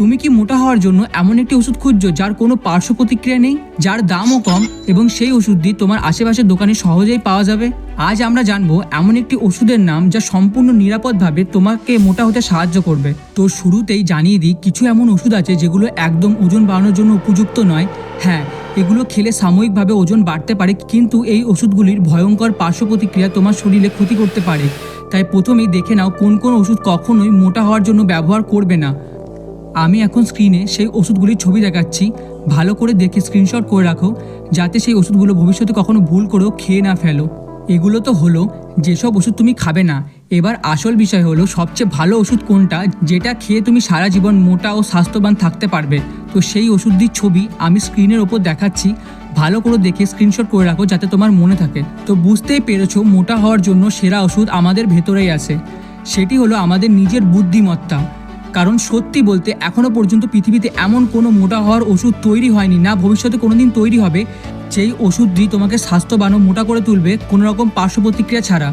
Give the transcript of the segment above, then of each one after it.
তুমি কি মোটা হওয়ার জন্য এমন একটি ওষুধ খুঁজছো যার কোনো পার্শ্ব প্রতিক্রিয়া নেই? যার দামও কম এবং সেই ওষুধটি তোমার আশেপাশের দোকানে সহজেই পাওয়া যাবে? আজ আমরা জানব এমন একটি ওষুধের নাম যা সম্পূর্ণ নিরাপদভাবে তোমাকে মোটা হতে সাহায্য করবে। তো শুরুতেই জানিয়ে দিই, কিছু এমন ওষুধ আছে যেগুলো একদম ওজন বাড়ানোর জন্য উপযুক্ত নয়। হ্যাঁ এগুলো খেলে সাময়িকভাবে ওজন বাড়তে পারে, কিন্তু এই ওষুধগুলির ভয়ঙ্কর পার্শ্ব প্রতিক্রিয়া তোমার শরীরে ক্ষতি করতে পারে। তাই প্রথমেই দেখে নাও কোন কোন ওষুধ কখনোই মোটা হওয়ার জন্য ব্যবহার করবে না। আমি এখন স্ক্রিনে সেই ওষুধগুলির ছবি দেখাচ্ছি। ভালো করে দেখে স্ক্রিনশট করে রাখো, যাতে সেই ওষুধগুলো ভবিষ্যতে কখনো ভুল করেও খেয়ে না ফেলো। এগুলো তো হলো, যেসব ওষুধ তুমি খাবে না। এবার আসল বিষয় হলো, সবচেয়ে ভালো ওষুধ কোনটা, যেটা খেয়ে তুমি সারা জীবন মোটা ও স্বাস্থ্যবান থাকতে পারবে। তো সেই ওষুধটির ছবি আমি স্ক্রিনের ওপর দেখাচ্ছি। ভালো করে দেখে স্ক্রিনশট করে রাখো, যাতে তোমার মনে থাকে। তো বুঝতেই পেরেছ, মোটা হওয়ার জন্য সেরা ওষুধ আমাদের ভেতরেই আছে। সেটি হলো আমাদের নিজের বুদ্ধিমত্তা। কারণ সত্যি বলতে এখনও পর্যন্ত পৃথিবীতে এমন কোনো মোটা হওয়ার ওষুধ তৈরি হয়নি, না ভবিষ্যতে কোনো দিন তৈরি হবে, যেই ওষুধটি তোমাকে স্বাস্থ্যবান ও মোটা করে তুলবে কোনো রকম পার্শ্ব প্রতিক্রিয়া ছাড়া।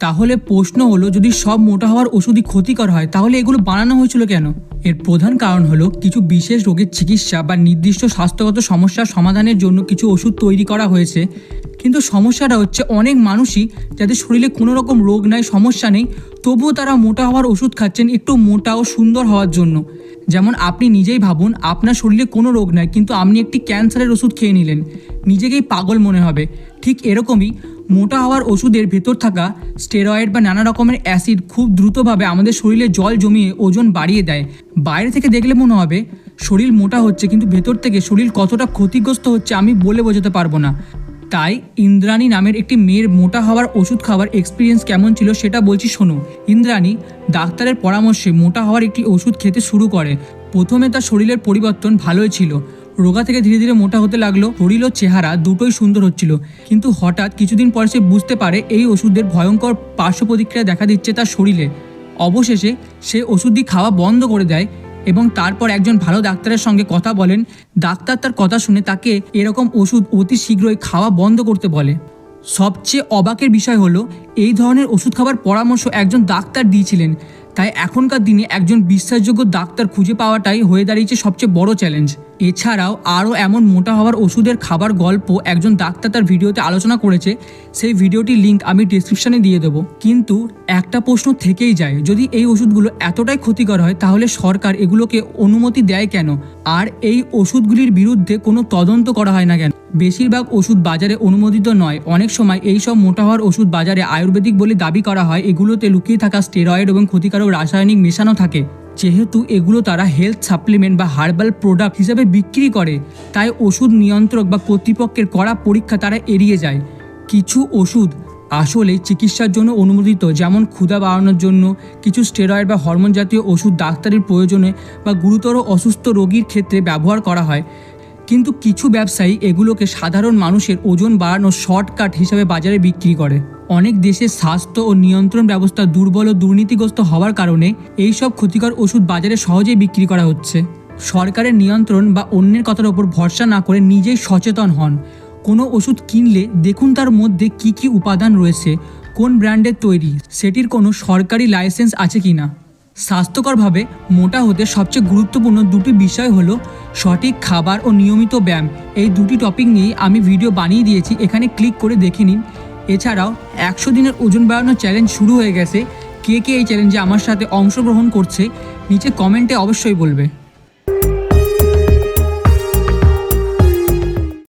তাহলে প্রশ্ন হলো, যদি সব মোটা হওয়ার ওষুধই ক্ষতিকর হয়, তাহলে এগুলো বানানো হয়েছিল কেন? এর প্রধান কারণ হলো, কিছু বিশেষ রোগের চিকিৎসা বা নির্দিষ্ট স্বাস্থ্যগত সমস্যার সমাধানের জন্য কিছু ওষুধ তৈরি করা হয়েছে। কিন্তু সমস্যাটা হচ্ছে, অনেক মানুষই যাদের শরীরে কোনো রকম রোগ নাই, সমস্যা নেই, তবুও তারা মোটা হওয়ার ওষুধ খাচ্ছেন একটু মোটা ও সুন্দর হওয়ার জন্য। যেমন আপনি নিজেই ভাবুন, আপনার শরীরে কোনো রোগ নাই, কিন্তু আপনি একটি ক্যান্সারের ওষুধ খেয়ে নিলেন। নিজেকেই পাগল মনে হবে। ঠিক এরকমই মোটা হওয়ার ওষুধের ভেতর থাকা স্টেরয়েড বা নানা রকমের অ্যাসিড খুব দ্রুতভাবে আমাদের শরীরে জল জমিয়ে ওজন বাড়িয়ে দেয়। বাইরে থেকে দেখলে মনে হবে, শরীর মোটা হচ্ছে, কিন্তু ভেতর থেকে শরীর কতটা ক্ষতিগ্রস্ত হচ্ছে আমি বলে বোঝাতে পারব না। তাই ইন্দ্রাণী নামের একটি মেয়ের মোটা হওয়ার ওষুধ খাওয়ার এক্সপিরিয়েন্স কেমন ছিল সেটা বলছি শোনো। ইন্দ্রাণী ডাক্তারের পরামর্শে মোটা হওয়ার একটি ওষুধ খেতে শুরু করে। প্রথমে তার শরীরের পরিবর্তন ভালোই ছিল। রোগা থেকে ধীরে ধীরে মোটা হতে লাগল। শরীর ও চেহারা দুটোই সুন্দর হচ্ছিল। কিন্তু হঠাৎ কিছুদিন পর সে বুঝতে পারে এই ওষুধের ভয়ঙ্কর পার্শ্ব প্রতিক্রিয়া দেখা দিচ্ছে তার শরীরে। অবশেষে সে ওষুধটি খাওয়া বন্ধ করে দেয় এবং তারপর একজন ভালো ডাক্তারের সঙ্গে কথা বলেন। ডাক্তার তার কথা শুনে তাকে এরকম ওষুধ অতি শীঘ্রই খাওয়া বন্ধ করতে বলে। সবচেয়ে অবাকের বিষয় হলো, এই ধরনের ওষুধ খাবার পরামর্শ একজন ডাক্তার দিয়েছিলেন। তাই এখনকার দিনে একজন বিশ্বাসযোগ্য ডাক্তার খুঁজে পাওয়াটাই হয়ে দাঁড়িয়েছে সবচেয়ে বড় চ্যালেঞ্জ। এছাড়াও আরও এমন মোটা হওয়ার ওষুধের খাবার গল্প একজন ডাক্তার তার ভিডিওতে আলোচনা করেছে। সেই ভিডিওটির লিঙ্ক আমি ডিসক্রিপশনে দিয়ে দেবো। কিন্তু একটা প্রশ্ন থেকেই যায়, যদি এই ওষুধগুলো এতটাই ক্ষতিকর হয়, তাহলে সরকার এগুলোকে অনুমতি দেয় কেন? আর এই ওষুধগুলির বিরুদ্ধে কোনো তদন্ত করা হয় না কেন? বেশিরভাগ ওষুধ বাজারে অনুমোদিত নয়। অনেক সময় এই সব মোটা হওয়ার ওষুধ বাজারে আয়ুর্বেদিক বলে দাবি করা হয়। এগুলোতে লুকিয়ে থাকা স্টেরয়েড এবং ক্ষতিকারক রাসায়নিক মেশানো থাকে। যেহেতু এগুলো তারা হেলথ সাপ্লিমেন্ট বা হার্বাল প্রোডাক্ট হিসাবে বিক্রি করে, তাই ওষুধ নিয়ন্ত্রক বা কর্তৃপক্ষের কড়া পরীক্ষা তারা এড়িয়ে যায়। কিছু ওষুধ আসলে চিকিৎসার জন্য অনুমোদিত, যেমন ক্ষুধা বাড়ানোর জন্য, কিছু স্টেরয়েড বা হরমোন জাতীয় ওষুধ ডাক্তারের প্রয়োজনে বা গুরুতর অসুস্থ রোগীর ক্ষেত্রে ব্যবহার করা হয়। কিন্তু কিছু ব্যবসায়ী এগুলোকে সাধারণ মানুষের ওজন বাড়ানোর শর্টকাট হিসাবে বাজারে বিক্রি করে। অনেক দেশে স্বাস্থ্য ও নিয়ন্ত্রণ ব্যবস্থা দুর্বল ও দুর্নীতিগ্রস্ত হওয়ার কারণে এই সব ক্ষতিকর ওষুধ বাজারে সহজেই বিক্রি করা হচ্ছে। সরকারের নিয়ন্ত্রণ বা অন্যের কথার ওপর ভরসা না করে নিজেই সচেতন হন। কোনো ওষুধ কিনলে দেখুন তার মধ্যে কি কি উপাদান রয়েছে, কোন ব্র্যান্ডের তৈরি, সেটির কোনো সরকারি লাইসেন্স আছে কি না স্বাস্থ্যকরভাবে মোটা হতে সবচেয়ে গুরুত্বপূর্ণ দুটি বিষয় হলো সঠিক খাবার ও নিয়মিত ব্যায়াম। এই দুটি টপিক নিয়ে আমি ভিডিও বানিয়ে দিয়েছি, এখানে ক্লিক করে দেখে নিন। এছাড়াও, একশো দিনের ওজন বাড়ানোর চ্যালেঞ্জ শুরু হয়ে গেছে। কে কে এই চ্যালেঞ্জে আমার সাথে অংশগ্রহণ করছে, নিচে কমেন্টে অবশ্যই বলবে।